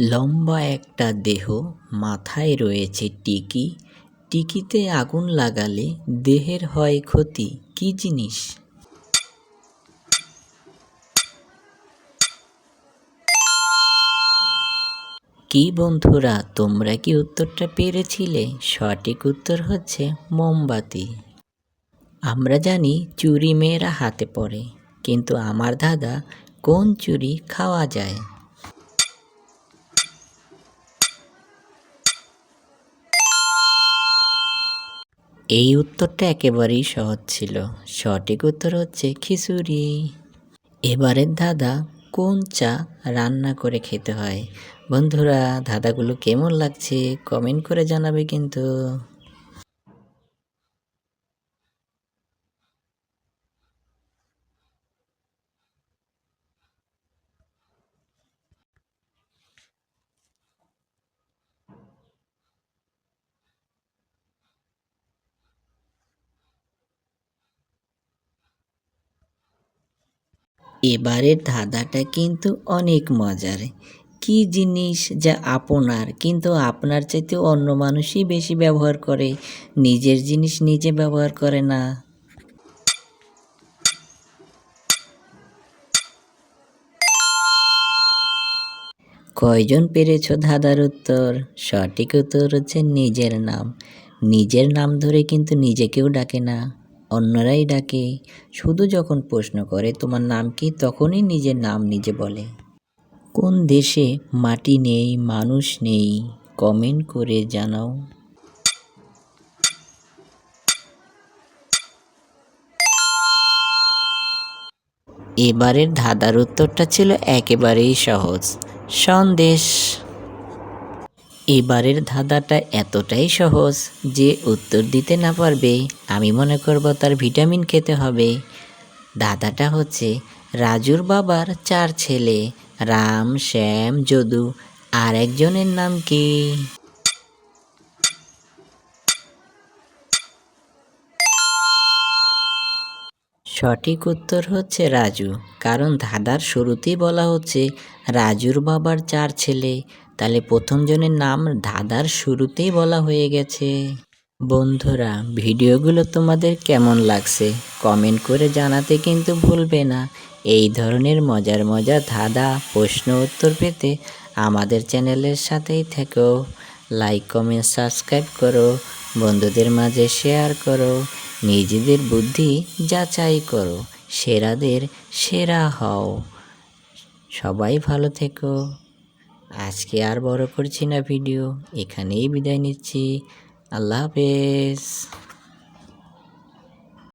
লম্বা একটা দেহ মাথায় রয়েছে টিকি। টিকিতে আগুন লাগালে দেহের হয় ক্ষতি। কী জিনিস? কি বন্ধুরা, তোমরা কি উত্তরটা পেরেছিলে? সঠিক উত্তর হচ্ছে মোমবাতি। আমরা জানি চুরি মেয়েরা হাতে পড়ে, কিন্তু আমার দাদা কোন চুরি খাওয়া যায়? এই উত্তরটা একেবারেই সহজ ছিল। সঠিক উত্তর হচ্ছে খিচুড়ি। এবারের দাদা কোন চা রান্না করে খেতে হয়? বন্ধুরা দাদাগুলো কেমন লাগছে কমেন্ট করে জানাবে কিন্তু। এবারের ধাঁধাটা কিন্তু অনেক মজার। কি জিনিস যা আপনার কিন্তু আপনার চাইতে অন্য মানুষই বেশি ব্যবহার করে, নিজের জিনিস নিজে ব্যবহার করে না। কয়জন পেরেছ ধাঁধার উত্তর? সঠিক উত্তর হচ্ছে নিজের নাম। নিজের নাম ধরে কিন্তু নিজেকেও ডাকে না। অন্যরাই ডাকে। শুধু যখন প্রশ্ন করে, তোমার নাম কি? তখনই নিজের নাম নিজে বলে। কোন দেশে মাটি নেই, মানুষ নেই? কমেন্ট করে জানাও। এবারের ধাঁধার উত্তরটা ছিল একেবারেই সহজ। সন্দেশ। এবারের ধাঁধাটা এতটাই সহজ যে উত্তর দিতে না পারবে। আমি মনে করব তার ভিটামিন খেতে হবে। দাদাটা হচ্ছে রাজুর বাবার চার ছেলে, রাম, শ্যাম, যদু আর একজনের নাম কি? সঠিক উত্তর হচ্ছে রাজু। কারণ ধাঁধার শুরুতেই বলা হচ্ছে রাজুর বাবার চার ছেলে তাহলে প্রথম জনের নাম ধাঁধার শুরুতেই বলা হয়ে গেছে। বন্ধুরা, ভিডিওগুলো তোমাদের কেমন লাগছে? কমেন্ট করে জানাতে কিন্তু ভুলবে না। এই ধরনের মজার মজার ধাঁধা প্রশ্ন উত্তর পেতে আমাদের চ্যানেলের সাথেই থেকো। লাইক কমেন্ট সাবস্ক্রাইব করো। বন্ধুদের মাঝে শেয়ার করো। নিজেদের বুদ্ধি যাচাই করো। সেরাদের সেরা হও। সবাই ভালো থেকো। আজকে আর বড় করছি না ভিডিও এখানেই বিদায় নিচ্ছি। আল্লাহ হাফেজ।